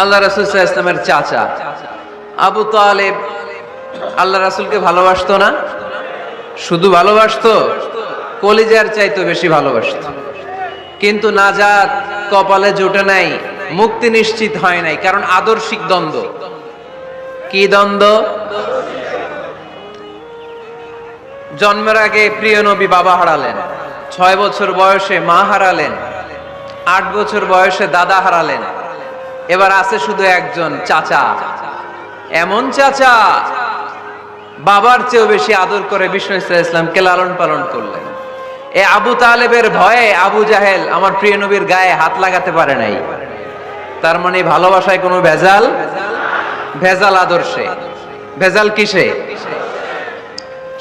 আল্লাহ রাসুল ইসলামের চাচা। আবু তালেব আল্লাহ রাসুলকে ভালোবাসতো না? শুধু ভালোবাসতো? কলিজার চাইতো বেশি ভালোবাসতো। কিন্তু নাজাত কপালে জোটে নাই, মুক্তি নিশ্চিত হয় নাই, কারণ আদর্শিক দ্বন্দ্ব। কি দ্বন্দ্ব? জন্মের আগে প্রিয় নবী বাবা হারালেন, ছয় বছর বয়সে মা হারালেন, আট বছর বয়সে দাদা হারালেন এবার আছে শুধু একজন চাচা। এমন চাচা বাবার চেয়েও বেশি আদর করে বিষ্ণু ইসলাম ইসলামকে লালন পালন করলেন। এ আবু তালেবের ভয়ে আবু জাহেল আমার প্রিয় নবীর গায়ে হাত লাগাতে পারে নাই। তার মানে ভালোবাসায় কোনো ভেজাল? ভেজাল আদর্শে ভেজাল কিসে?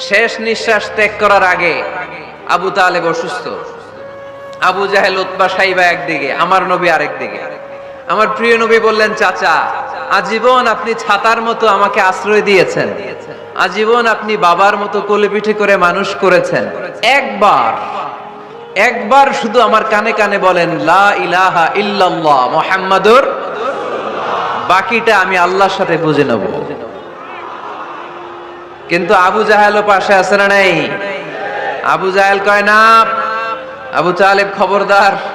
শেষ নিঃশ্বাস ত্যাগ করার আগে আবু তালেব অসুস্থ। আবু জাহেল উৎপা সাইবা একদিকে, আমার নবী আরেক দিকে আমার প্রিয় নবী বললেন, চাচা, আজীবন আপনি ছাতার মতো আমাকে আশ্রয় দিয়েছেন। আজীবন আপনি বাবার মতো কোলে পিঠে করে মানুষ করেছেন। একবার একবার শুধু আমার কানে কানে বলেন, লা ইলাহা ইল্লাল্লাহ মুহাম্মাদুর বাকিটা আমি আল্লাহর সাথে বুঝে নেব। কিন্তু আবু জাহেলও পাশে আছে না নাই? আবু জাহেল কয়, না। আবু তালেব খবরদার।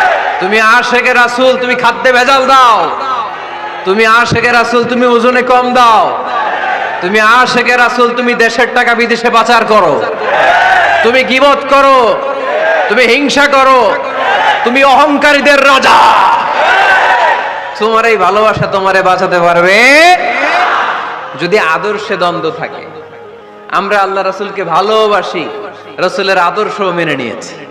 তুমি আশেকে রাসুল, তুমি খাদ্যে ভেজাল দাও। তুমি আশেকে রাসুল, তুমি ওজনে কম দাও। তুমি আশেকে রাসুল, তুমি দেশের টাকা বিদেশে পাচার করো। তুমি গিবত করো। তুমি হিংসা করো। তুমি অহংকারীদের রাজা। তোমার এই ভালোবাসা তোমারে বাঁচাতে পারবে। যদি আদর্শে দ্বন্দ্ব থাকে, আমরা আল্লাহ রাসুলকে ভালোবাসি। রসুলের আদর্শ মেনে নিয়েছি।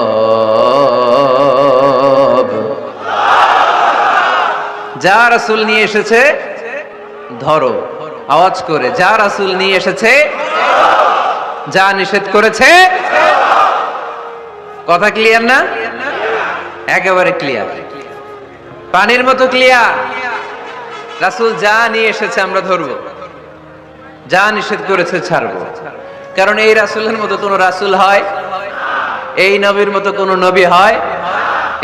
যা রাসুল নিয়ে এসেছে, ধরো। আওয়াজ করে, যা রাসূল নিয়ে এসেছে, যা নিষেধ করেছে, কথা ক্লিয়ার না? একেবারে ক্লিয়ার পানির মতো ক্লিয়ার রাসুল যা নিয়ে এসেছে আমরা ধরবো। যা নিষেধ করেছে ছাড়বো। কারণ এই রাসূলের মতো কোনো রাসূল হয়, এই নবীর মতো কোনো নবী হয়।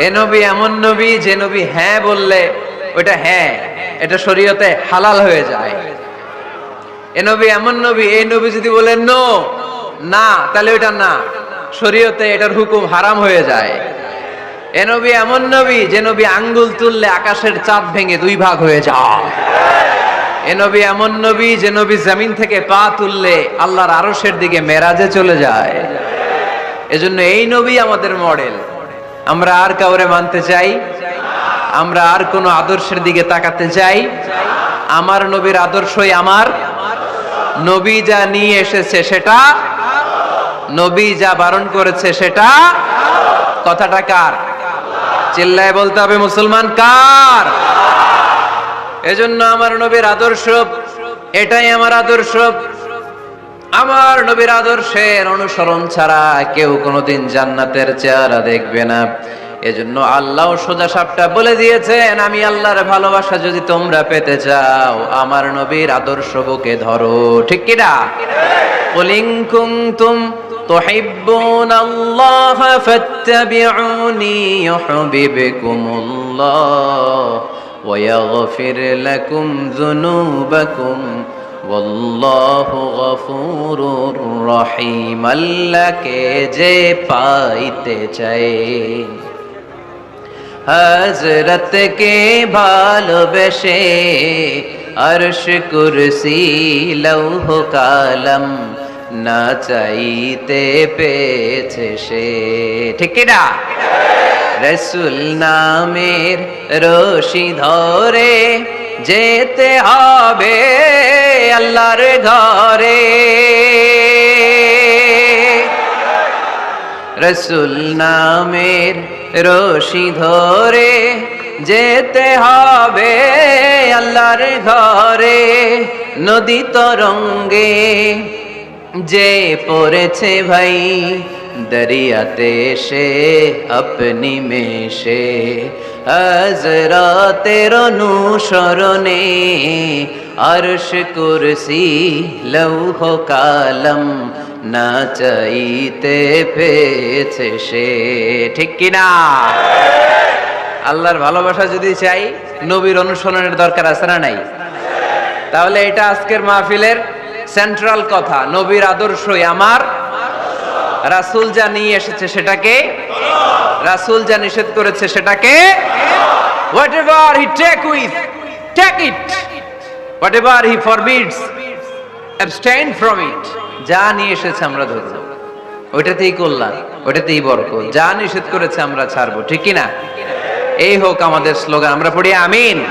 এ নবী এমন নবী যে নবী হ্যাঁ বললে ওটা হ্যাঁ এটা শরীয়তে হালাল হয়ে যায়। এ নবী এমন নবী, এই নবী যদি বলে নো না, তাহলে ওটা না। শরীয়তে এটার হুকুম হারাম হয়ে যায়। এ নবী এমন নবী, যে নবী আঙ্গুল তুললে আকাশের চাঁদ ভেঙে দুই ভাগ হয়ে যায়। এ নবী এমন নবী, যে নবী জমিন থেকে পা তুললে আল্লাহর আরশের দিকে মেরাজে চলে যায়। এজন্য এই নবী আমাদের মডেল আমরা আর কাউরে মানতে চাই? আমরা আর কোন আদর্শের দিকে তাকাতে চাই? আমার নবীর আদর্শই আমার। নবী যা নিয়ে এসেছে সেটা? নবী যা বারণ করেছে সেটা? কথাটা কার? চিল্লায় বলতে হবে মুসলমান কার? এজন্য আমার নবীর আদর্শ, এটাই আমার আদর্শ। আমার নবীর আদর্শের অনুসরণ ছাড়া কেউ কোনোদিন জান্নাতের চেহারা দেখবে না। এজন্য আল্লাহ সোজা সাপটা বলে দিয়েছেন আমি আল্লাহর ভালোবাসা যদি তোমরা পেতে চাও আমার নবীর আদর্শ বুকে ধরো ঠিক কিনা قل إن كنتم تحبون الله فاتبعوني يحببكم الله ويغفر لكم ذنوبكم والله غفور رحيم আল্লাহকে যে পাইতে চাই হজরতকে ভালোবেসে অর্শ কুরসি লৌহ কালম না চাইতে পেয়েছে সে ঠিক না রসুল নামের রশি ধরে যেতে হবে আল্লাহর ঘরে রসুল নামের রশি ধরে যেতে হবে আল্লাহর ঘরে। নদী তরঙ্গে যে পড়েছে ভাই, দরিয়াতে সে আপনি মেশে। হজরতের অনুসরণে আরশ কুরসি লৌহ কালম না চাইতে পেয়েছে সে। ঠিক কিনা? আল্লাহর ভালোবাসা যদি চাই, নবীর অনুসরণের দরকার আছে না নাই? তাহলে এটা আজকের মাহফিলের সেন্ট্রাল কথা। নবীর আদর্শই আমার। রাসূল যা নিয়ে এসেছে সেটাকে রাসূল যা নিষেধ করেছে সেটাকে whatever he take with take it whatever he forbids abstain from it যা নিয়ে এসেছে আমরা ধরব। ওইটাতেই কল্যাণ, ওইটাতেই বরকত। যা নিষেধ করেছে আমরা ছাড়বো, ঠিক কি না এই হোক আমাদের স্লোগান। আমরা পড়ি আমিন।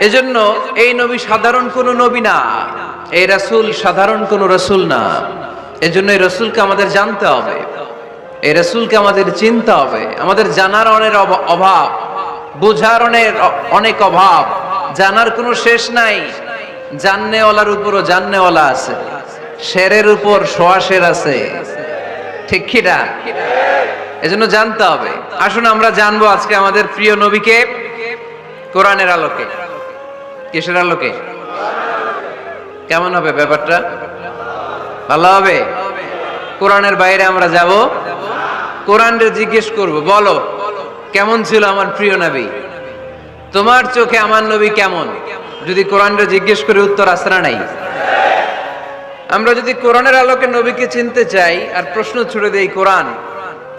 এজন্য এই নবী সাধারণ কোন নবী না, এই রাসূল সাধারণ কোন রাসূল না। এজন্য এই রাসূলকে আমাদের জানতে হবে, এই রাসূলকে আমাদের চিনতে হবে। আমাদের জানার অনেক অভা- অভাব, বোঝার অনেক অনেক অভাব। জানার কোনো শেষ নাই। জাননেওয়ালার উপরও জাননেওয়ালা আছে। শেরের উপর সোয়া শের আছে। ঠিক কিনা এজন্য জানতে হবে। আসুন আমরা জানব আজকে আমাদের প্রিয় নবীকে কোরআনের আলোকে। কিসের আলোকে? কেমন হবে ব্যাপারটা? ভালো হবে? কোরআনের বাইরে আমরা যাব। কোরআনরে জিজ্ঞেস করব, বলো, কেমন ছিল আমার প্রিয় নবী? তোমার চোখে আমার নবী কেমন? যদি কোরআনরে জিজ্ঞেস করে উত্তর আসে না নাই? আমরা যদি কোরআনের আলোকে নবীকে চিনতে চাই আর প্রশ্ন ছুড়ে দেই, কোরআন,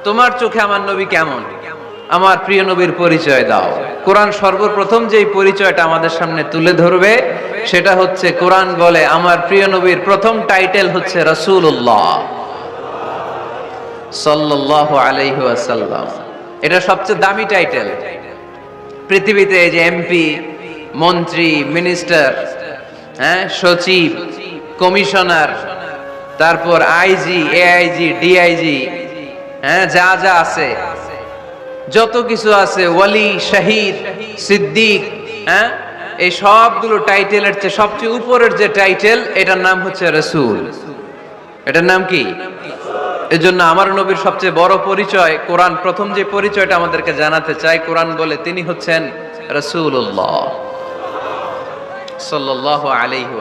তোমার চোখে আমার নবী কেমন? আমার প্রিয় নবীর পরিচয় দাও। কোরআন সর্বপ্রথম যেই পরিচয়টা আমাদের সামনে তুলে ধরবে, সেটা হচ্ছে কোরআন বলে, আমার প্রিয় নবীর প্রথম টাইটেল হচ্ছে রসুল্লাহ সাল্লাহ আলাইহি এটা সবচেয়ে দামি টাইটেল। পৃথিবীতে যে এমপি মন্ত্রী মিনিস্টার হ্যাঁ সচিব কমিশনার তারপর আইজি এআইজি ডিআইজি হ্যাঁ যা যা আছে, যত কিছু আছে, ওয়ালি, শাহিদ, সিদ্দিক হ্যাঁ এই সবগুলো টাইটেলের চেয়ে সবচেয়ে উপরের যে টাইটেল এটার নাম হচ্ছে রসুল। এটার নাম কি? এজন্য আমার নবীর সবচেয়ে বড় পরিচয়, কোরআন প্রথম যে পরিচয়টা আমাদেরকে জানাতে চাই, কোরআন বলে তিনি হচ্ছেন রসুল্লাহ আলাইহি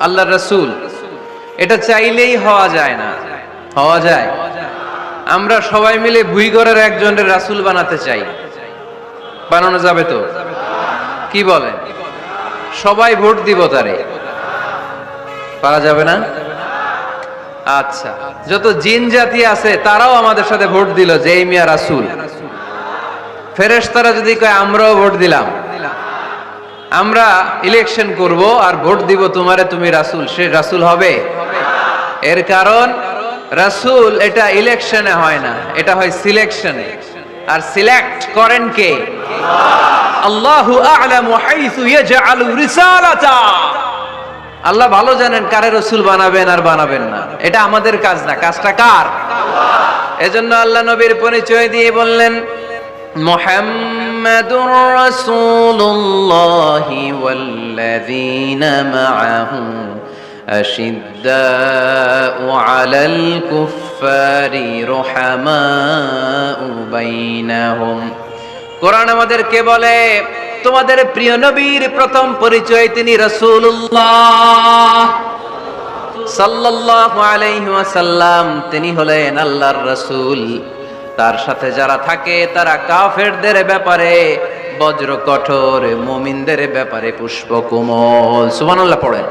আল্লাহ রসুল। এটা চাইলেই হওয়া যায় না। হওয়া যায়। আমরা সবাই মিলে ভুইগড়ের একজনের রাসূল বানাতে চাই। বানানো যাবে তো? কি বলেন? সবাই ভোট দিব তারে। পারা যাবে না? আচ্ছা যত জিন জাতি আছে, তারাও আমাদের সাথে ভোট দিল যে মিয়া রাসূল। ফেরেশতারা যদি কয়, আমরাও ভোট দিলাম। আমরা ইলেকশন করব আর ভোট দিব তোমারে, তুমি রাসূল। সে রাসূল হবে? এর কারণ, রাসূল এটা ইলেকশনে হয় না, এটা হয় সিলেকশনে আর সিলেক্ট করেন কে? আল্লাহু আ'লামু হাইসু ইয়াজআলু রিসালাতা। আল্লাহ ভালো জানেন কারে রসুল বানাবেন আর বানাবেন না এটা আমাদের কাজ না কাজটা কার এজন্য আল্লাহ নবীর পরিচয় দিয়ে বললেন মুহাম্মাদুর রাসূলুল্লাহ ওয়াল্লাযীনা মাআহু أشداء على الكفار رحماء بينهم কোরআন আমাদেরকে বলে তোমাদের প্রিয় নবীর প্রথম পরিচয় তিনি রসুল্লাহ তিনি হলেন আল্লাহর রসুল। তার সাথে যারা থাকে, তারা কাফেরদের ব্যাপারে, বজ্র কঠোর মোমিনদের ব্যাপারে পুষ্প কোমল সুবান পড়েন।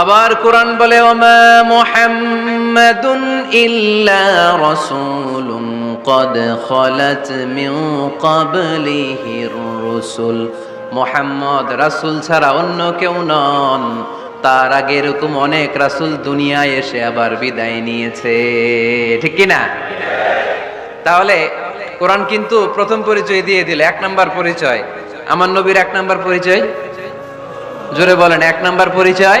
আবার কোরআন বলে ওমা মুহাম্মাদুন ইল্লা রাসূলুন قد خلت من قبله الرسل মোহাম্মদ রাসূল ছাড়া অন্য কেউ নন তার আগে এরকম অনেক রাসূল দুনিয়ায় এসে আবার বিদায় নিয়েছে ঠিক কি না তাহলে কোরআন কিন্তু প্রথম পরিচয় দিয়ে দিল এক নাম্বার পরিচয় আমার নবীর এক নাম্বার পরিচয় জোরে বলেন এক নাম্বার পরিচয়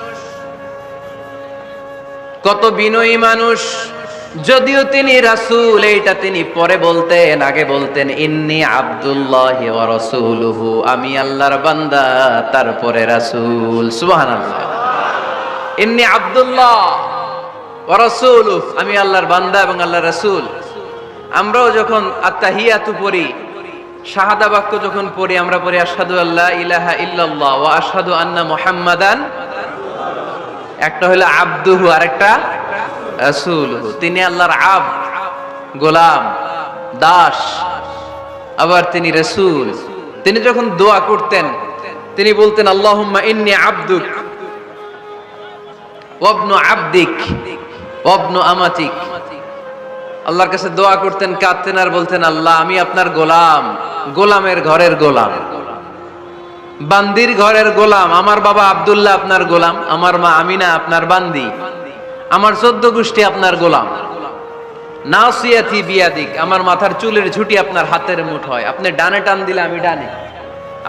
কত বিনয়ী মানুষ। যদিও তিনি রাসূল, এইটা তিনি পরে বলতেন, আগে বলতেন, ইন্নি আব্দুল্লাহ রাসূলুহু, আমি আল্লাহর বান্দা, তারপরে রাসূল। সুবহানাল্লাহ। ইন্নি আব্দুল্লাহ ওয়া রাসূলুহু, আমি আল্লাহর বান্দা এবং আল্লাহ রাসূল। আমরাও যখন আত্তাহিয়াতু পড়ি, শাহাদা বাক্য যখন পড়ি, আমরা পড়ি আসাদু আল্লাহ ইলাহা ইল্লাল্লাহ ওয়া আশহাদু আন্না মুহাম্মাদান একটা হলো আব্দুহু, আরেকটা রাসূলুহু। তিনি আল্লাহর আব, গোলাম, দাস, আবার তিনি রাসূল। তিনি যখন দোয়া করতেন, তিনি বলতেন, আল্লাহুম্মা ইন্নী আবদুক ওয়াবনু আবদিক ওয়াবনু আমাতিক। আল্লাহর কাছে দোয়া করতেন, কাঁদতেন আর বলতেন, আল্লাহ, আমি আপনার গোলাম, গোলামের ঘরের গোলাম। বান্দির ঘরের গোলাম, আমার বাবা আব্দুল্লাহ আপনার গোলাম, আমার মা আমিনা আপনার বান্দি, আমার চোদ্দ গোষ্ঠী আপনার গোলাম। নাসিয়াতি বিয়াদিক, আমার মাথার চুলের ঝুটি আপনার হাতের মুঠোয় আপনি ডানে টান দিলে আমি ডানে,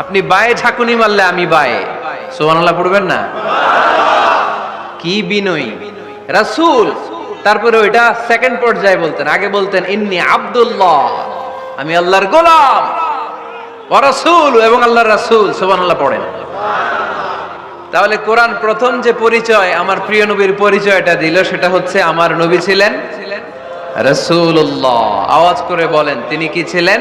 আপনি বায়ে ঝাঁকুনি মারলে আমি বায়ে। সোহানাল্লাহ পড়বেন না? কি বিনয়ী। রাসূল, তারপরে ওইটা সেকেন্ড পর্যায়ে বলতেন, আগে বলতেন, ইন্নি আব্দুল্লাহ, আমি আল্লাহর গোলাম। ও রাসূল এবং আল্লাহর রাসূল, সুবহানাল্লাহ পড়েন। তাহলে কোরআন প্রথম যে পরিচয়, আমার প্রিয় নবীর পরিচয়টা দিল, সেটা হচ্ছে আমার নবী ছিলেন রাসূলুল্লাহ। আওয়াজ করে বলেন, তিনি কি ছিলেন?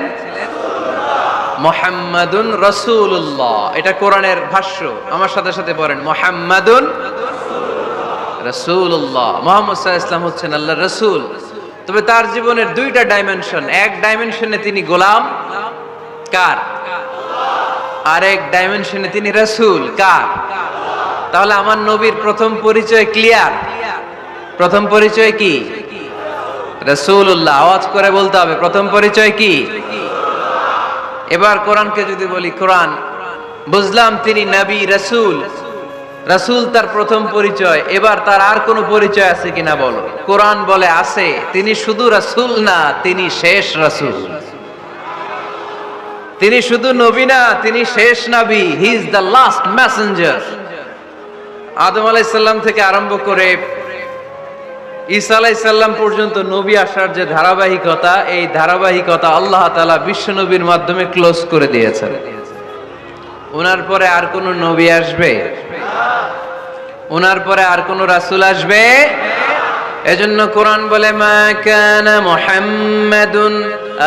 মোহাম্মদুন রসুল্লাহ এটা কোরআনের ভাষ্য, আমার সাথে সাথে পড়েন, মোহাম্মদুন রসুল্লাহ মোহাম্মদ সাল্লাহ ইসলাম হচ্ছেন আল্লাহ রসুল। তবে তার জীবনের দুইটা ডাইমেনশন এক ডাইমেনশনে তিনি গোলাম কার? আরেক ডাইমেনশনে তিনি রসুল, কার? তাহলে আমার নবীর প্রথম পরিচয় ক্লিয়ার প্রথম পরিচয় কি? রসুল্লাহ আওয়াজ করে বলতে হবে, প্রথম পরিচয় কি? এবার কোরআনকে যদি বলি, কোরআন, বুঝলাম তিনি নবী, রসুল। রাসূল তার প্রথম পরিচয়, এবার তার আর কোনো পরিচয় আছে কিনা বলো? কোরআন বলে আছে, তিনি শুধু রাসূল না, তিনি শেষ রাসূল। তিনি শুধু নবী না, তিনি শেষ নবী he is the last messenger আদম আলাইসাল্লাম থেকে আরম্ভ করে ঈসা আলাইসাল্লাম পর্যন্ত নবী আসার যে ধারাবাহিকতা, এই ধারাবাহিকতা আল্লাহ তাআলা বিশ্ব নবীর মাধ্যমে ক্লোজ করে দিয়েছেন। ওনার পরে আর কোন নবী আসবে? ওনার পরে আর কোন রাসূল আসবে? এজন্য কোরআন বলে, মা কানা মুহাম্মাদুন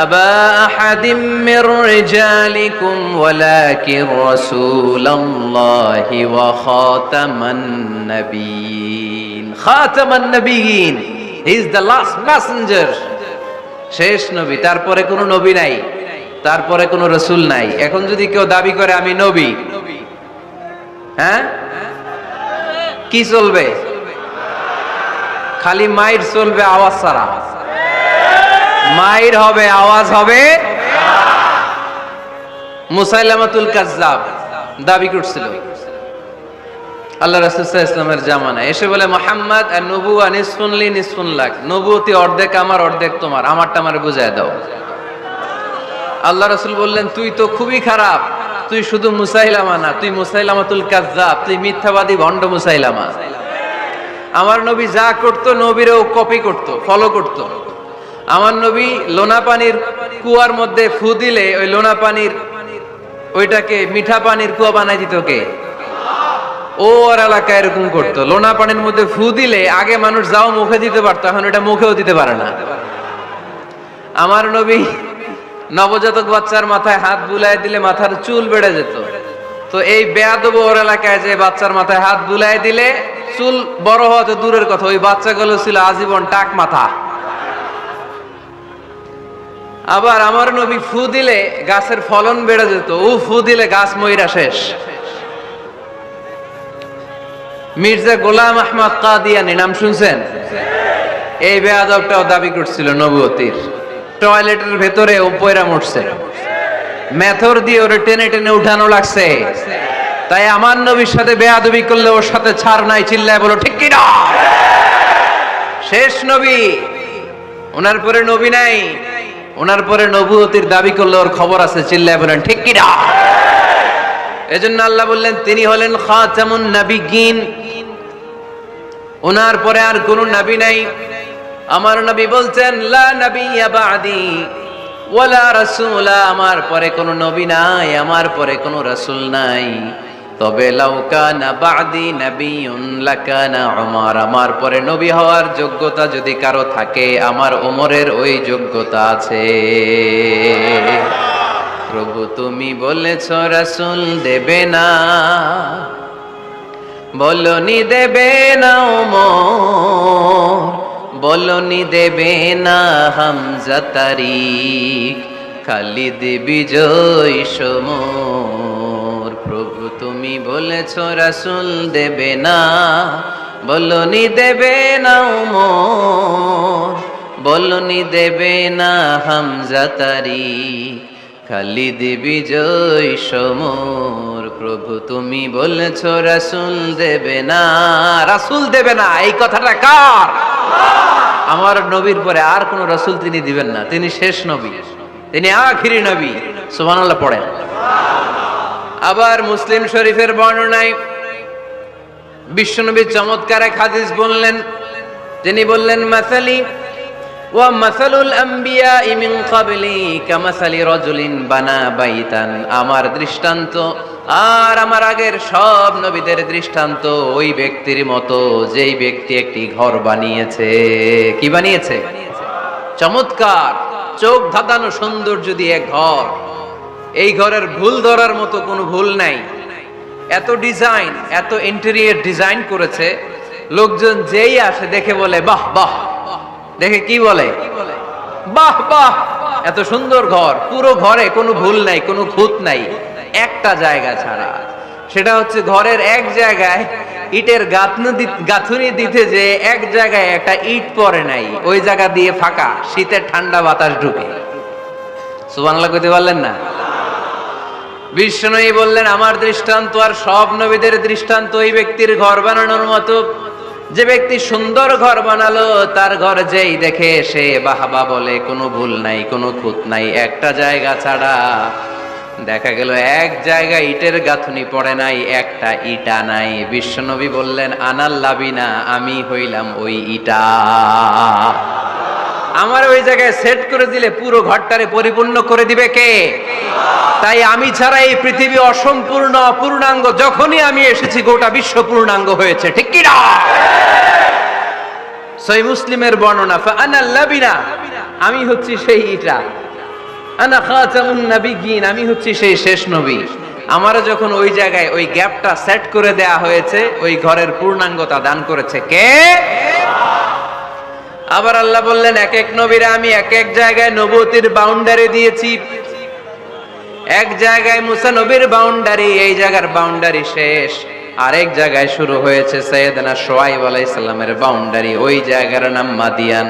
আবা আহাদিম মির রিজালিকুম ওয়ালাকিন রাসূলুল্লাহি ওয়া খাতামান নাবিয়িন খাতামান নাবিয়িন he is the last messenger শেষ নবী। তারপরে কোনো নবী নাই। তারপরে কোনো রসুল নাই। এখন যদি কেউ দাবি করে, আমি নবী। হ্যাঁ? কি চলবে? খালি মাইর চলবে আওয়াজ ছাড়া। মাইর হবে, আওয়াজ হবে। মুসাইলামাতুল কাজ্জাব দাবি করছিল। আল্লাহ জামানা এসে বলে, মোহাম্মদ নবুয়তি অর্ধেক আমার, অর্ধেক তোমার। আমারটা আমার বুঝায় দাও। আল্লাহ রসুল বললেন, তুই তো খুবই খারাপ। তুই শুধু মুসাইলামা না, তুই মুসাইলামাতুল কাজ্জাব, তুই মিথ্যাবাদী ভণ্ড মুসাইলামা। আমার নবী যা করতো, নবীরও কপি করতো ফলো করত। আমার নবী লোনা পানির কুয়ার মধ্যে ফু দিলে ওই লোনা পানির ওইটাকে মিঠা পানির কুয়া বানাই দিত কে? ও ওর এলাকায় এরকম করতো। লোনা পানির মধ্যে ফু দিলে আগে মানুষ যাও মুখে দিতে পারতো, এখন এটা মুখেও দিতে পারে না। আমার নবী নবজাতক বাচ্চার মাথায় হাত বুলাই দিলে মাথার চুল বেড়ে যেত। তো এই বেয়াদব ওর এলাকায় যে বাচ্চার মাথায় হাত বুলাই দিলে চুল বড় হওয়া তো দূরের কথা, ওই বাচ্চাগুলো ছিল আজীবন টাক মাথা। আবার আমার নবী ফু দিলে গাছের ফলন বেড়ে যেত। ও ফু দিলে গাছ ময়রা শেষ। মির্জা গোলাম আহমদ কাদিয়ানি, নাম শুনছেন? এই বেয়াদবটাও দাবি করছিল নবুয়তির। টয়লেটের ভেতরে ও পয়রা মরছে। মেথর দিয়ে ওরে টেনে টেনে উঠানো লাগছে। তাই আমার নবীর সাথে বেয়াদবি করলে ওর সাথে ছাড় নাই, চিল্লায় বলো, ঠিক কি না শেষ নবী। ওনার পরে নবী নাই। ওনার পরে নবুয়তির দাবি করলে ওর খবর আছে, চিল্লায় বলেন, ঠিক কি না? এজন্য আল্লাহ বললেন, তিনি হলেন খাতামুন নাবিগিন ওনার পরে আর কোন নবী নাই। আমার নবী বলছেন, লা নাবিয়্যা বাদি, ওয়ালা রাসূলা। আমার পরে কোন নবী নাই, আমার পরে কোন রাসূল নাই। তবে আমার পরে নবী হওয়ার যোগ্যতা যদি কারও থাকে, আমার ওমরের ওই যোগ্যতা আছে। প্রভু তুমি বলেছ, রাসূল দেবে না। বলনি দেবে না ওমর বলনি দেবে না হামজা তারিখ খালিদ বিজয় সমর। প্রভু তুমি বলেছ রাসূল দেবে না, বলনি দেবে না ওমর বলনি দেবে না হামজা তারিখ খালিদ বিজয় সমর, প্রভু তুমি বলেছ রাসূল দেবে না, রাসূল দেবে না, এই কথাটা কার? আমার নবীর পরে আর কোন রাসুল তিনি দিবেন না, তিনি শেষ নবী, তিনি আখিরি নবী, সুবহানাল্লাহ পড়েন। আবার মুসলিম শরীফের বর্ণনায় বিশ্বনবী চমৎকার এক হাদিস বললেন। তিনি বললেন, মাসালি আম্বিয়া রাজুলিন বানা বাইতান। আমার দৃষ্টান্ত আর আমার আগের সব নবীদের দৃষ্টান্ত ওই ব্যক্তির মতো, যেই ব্যক্তি একটি ঘর বানিয়েছে। কি বানিয়েছে? চমৎকার, চোখ ধাঁধানো সৌন্দর্য দিয়ে ঘর। এই ঘরের ভুল ধরার মতো কোনো ভুল নাই। এত ডিজাইন এত ইন্টেরিয়র ডিজাইন করেছে, লোকজন যেই আসে দেখে বলে, বাহ বাহ। দেখে কি বলে? বাহ বাহ। এত সুন্দর ঘর, পুরো ঘরে কোনো ভুল নাই, কোনো খুঁত নাই, একটা জায়গা ছাড়া। সেটা হচ্ছে ঘরের এক জায়গায় ইটের গাঁথনি দিতে যে এক জায়গায় একটা ইট পরে নাই, ওই জায়গা দিয়ে ফাঁকা, শীতের ঠান্ডা বাতাস ঢুকে। সুবাংলা কইতে পারলেন না? বিষ্ণুই বললেন, আমার দৃষ্টান্ত আর সব নবীদের দৃষ্টান্ত ওই ব্যক্তির ঘর বানানোর মতো। যে ব্যক্তি সুন্দর ঘর বানালো, তার ঘর যেই দেখে সে বাহাবা বলে, কোনো ভুল নাই, কোনো খুঁত নাই, একটা জায়গা ছাড়া। দেখা গেল এক জায়গায় ইটের গাঁথুনি পড়ে নাই, একটা ইটা নাই। বিশ্বনবী বললেন আনাল লাবিনা আমি হইলাম ওই ইটা। আমার ওই জায়গায় সেট করে দিলে পুরো ঘরটারে পরিপূর্ণ করে দিবে কে? তাই আমি ছাড়া এই পৃথিবী অসম্পূর্ণ অপূর্ণাঙ্গ যখনই আমি এসেছি, গোটা বিশ্ব পূর্ণাঙ্গ হয়েছে। ঠিক কি না সই মুসলিমের বর্ণনা লাবিনা আমি হচ্ছি সেই ইটা। আনা খাতামুন নাবিগিন আমি হচ্ছি সেই শেষ নবী। আমারও যখন ওই জায়গায় ওই গ্যাপটা সেট করে দেয়া হয়েছে, ওই ঘরের পূর্ণাঙ্গতা দান করেছে কে? আবার আল্লাহ বললেন এক এক নবীরা আমি এক এক জায়গায় নবতির বাউন্ডারি দিয়েছি। এক জায়গায় মুসা নবীর বাউন্ডারি এই জায়গার বাউন্ডারি শেষ। আরেক জায়গায় শুরু হয়েছে সৈয়দনা সোয়াইব আলাইসাল্লামের বাউন্ডারি ওই জায়গার নাম মাদিয়ান।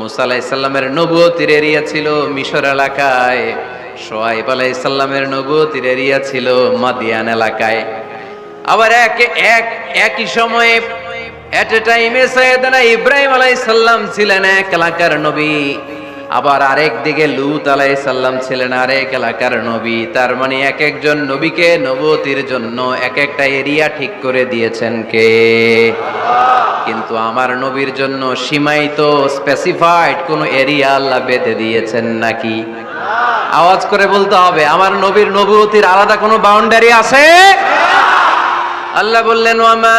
মুসা আলাইসাল্লামের নবতির এরিয়া ছিল মিশর এলাকায় সোয়াইব আলাইসাল্লামের নবতির এরিয়া ছিল মাদিয়ান এলাকায়। আবার এক এক, একই সময়ে এট এ টাইমে সৈয়দনা ইব্রাহিম আলাইহিস সালাম ছিলেন এক এলাকার নবী। আবার আরেক দিকে লুত আলাই সাল্লাম ছিলেন আরেক এলাকার নবী। তার মানে এক একজন নবীকে নবতির জন্য এক একটা এরিয়া ঠিক করে দিয়েছেন কে? কিন্তু আমার নবীর জন্য সীমায়িত স্পেসিফাইড কোন এরিয়া আল্লাহ বেঁধে দিয়েছেন নাকি? আওয়াজ করে বলতে হবে, আমার নবীর নবুতির আলাদা কোনো বাউন্ডারি আছে? আল্লাহ বললেন ওয়ামা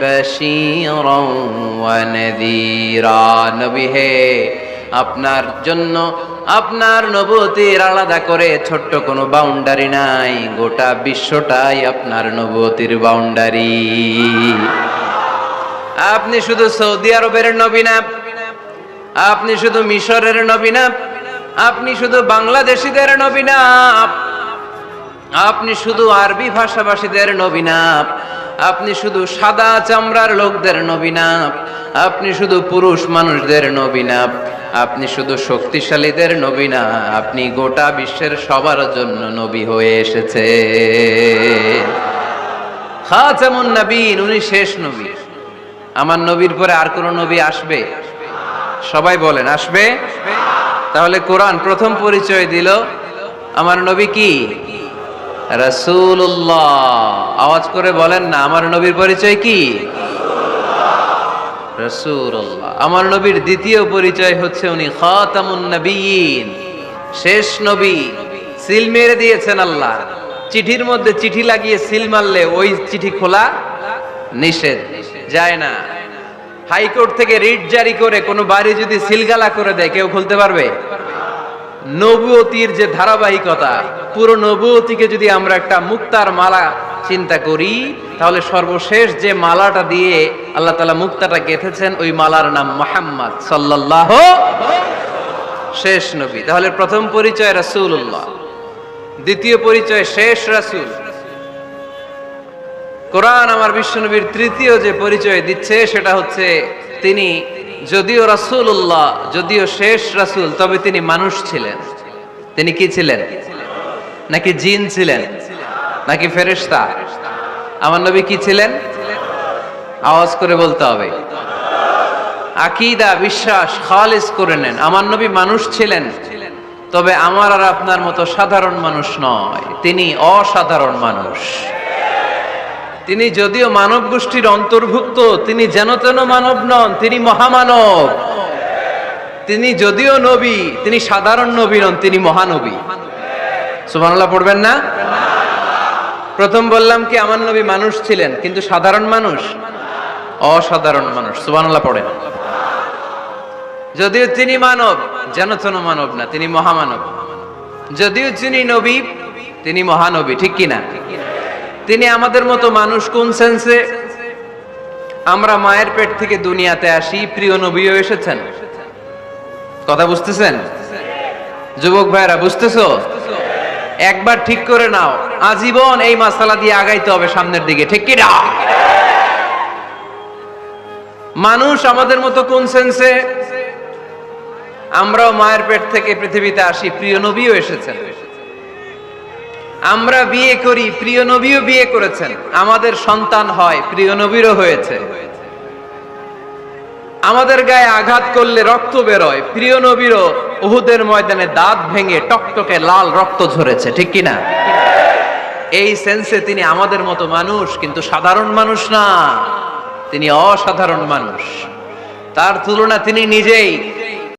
বাশীরাও ওয়া নাযীরা নবী হে, আপনার জন্য, আপনার নবতির আলাদা করে ছোট্ট কোনো বাউন্ডারি নাই, গোটা বিশ্বটাই আপনার নবতির বাউন্ডারি। আপনি শুধু সৌদি আরবের নবী না, আপনি শুধু মিশরের নবী না, আপনি শুধু বাংলাদেশিদের নবী না আপনি শুধু আরবি ভাষাভাষীদের নবী না, আপনি শুধু সাদা চামড়ার লোকদের নবী না, আপনি শুধু পুরুষ মানুষদের নবী না, আপনি শুধু শক্তিশালীদের নবী না, আপনি গোটা বিশ্বের সবার জন্য নবী হয়ে এসেছে। খাতামুন নবীন, উনি শেষ নবী। আমার নবীর পরে আর কোন নবী আসবে? সবাই বলেন, আসবে? তাহলে কোরআন প্রথম পরিচয় দিল। আমার নবী কি? রাসূলুল্লাহ। আওয়াজ করে বলেন না, আমার নবীর পরিচয় কি? রাসূলুল্লাহ। আমার নবীর দ্বিতীয় পরিচয় হচ্ছে উনি খাতামুন শেষ নবী। সিল মেরে দিয়েছেন আল্লাহ। চিঠির মধ্যে চিঠি লাগিয়ে সিল মারলে ওই চিঠি খোলা নিষেধ, যায় না। হাইকোর্ট থেকে রিট জারি করে কোনো বাড়ি যদি সিলগালা করে দেয়, কেউ খুলতে পারবে? নবুয়তির যে ধারাবাহিকতা, পুরো নবুয়তিকে যদি আমরা একটা মুক্তার মালা চিন্তা করি, তাহলে সর্বশেষ যে মালাটা দিয়ে আল্লাহ তালা মুক্তাটা গেঁথেছেন, ওই মালার নাম মোহাম্মদ সাল্লাহ শেষ নবী। তাহলে প্রথম পরিচয় রাসূলুল্লাহ, দ্বিতীয় পরিচয় শেষ রাসূল। কোরআন আমার বিশ্বনবীর তৃতীয় যে পরিচয় দিচ্ছে, সেটা হচ্ছে তিনি যদিও রাসূলুল্লাহ, যদিও শেষ রাসূল, তবে তিনি মানুষ ছিলেন। তিনি কি ছিলেন? নাকি জিন ছিলেন? নাকি ফেরেশতা? আমার নবী কি ছিলেন? আওয়াজ করে বলতে হবে। আকিদা, বিশ্বাস, খালিস করে নেন। আমার নবী মানুষ ছিলেন, তবে আমার আর আপনার মতো সাধারণ মানুষ নয়। তিনি অসাধারণ মানুষ। তিনি যদিও মানব গোষ্ঠীর অন্তর্ভুক্ত, তিনি যেন তেন মানব নন, তিনি মহামানব। তিনি যদিও নবী, তিনি সাধারণ নবী নন, তিনি মহানবী। সুবহানাল্লাহ, পড়বেন না? প্রথম বললাম কি, আমার নবী মানুষ ছিলেন, কিন্তু সাধারণ মানুষ? অসাধারণ মানুষ, সুবহানাল্লাহ, পড়েন। যদিও তিনি মানব, যেন তেন মানব না, তিনি মহামানব। যদিও তিনি নবী, তিনি মহানবী, ঠিক কিনা? তিনি আমাদের মতো মানুষ কোন সেন্সে আমরা মায়ের পেট থেকে দুনিয়াতে আসি, প্রিয় নবীও এসেছেন। কথা বুঝতেছেন? যুবক ভাইরা বুঝতেছো? একবার ঠিক করে নাও, আজীবন এই মাসালা দিয়ে আগাইতে হবে সামনের দিকে, ঠিক কি না মানুষ আমাদের মতো কোন সেন্সে আমরাও মায়ের পেট থেকে পৃথিবীতে আসি, প্রিয় নবীও এসেছেন। আমরা বিয়ে করি, প্রিয় নবীও বিয়ে করেছেন। আমাদের সন্তান হয়, প্রিয় নবীরও হয়েছে। আমাদের গায়ে আঘাত করলে রক্ত বেরোয়, প্রিয় নবীরও উহুদের ময়দানে দাঁত ভেঙে টকটকে লাল রক্ত ঝরেছে, ঠিক কিনা এই সেন্সে তিনি আমাদের মতো মানুষ, কিন্তু সাধারণ মানুষ না। তিনি অসাধারণ মানুষ। তার তুলনা তিনি নিজেই।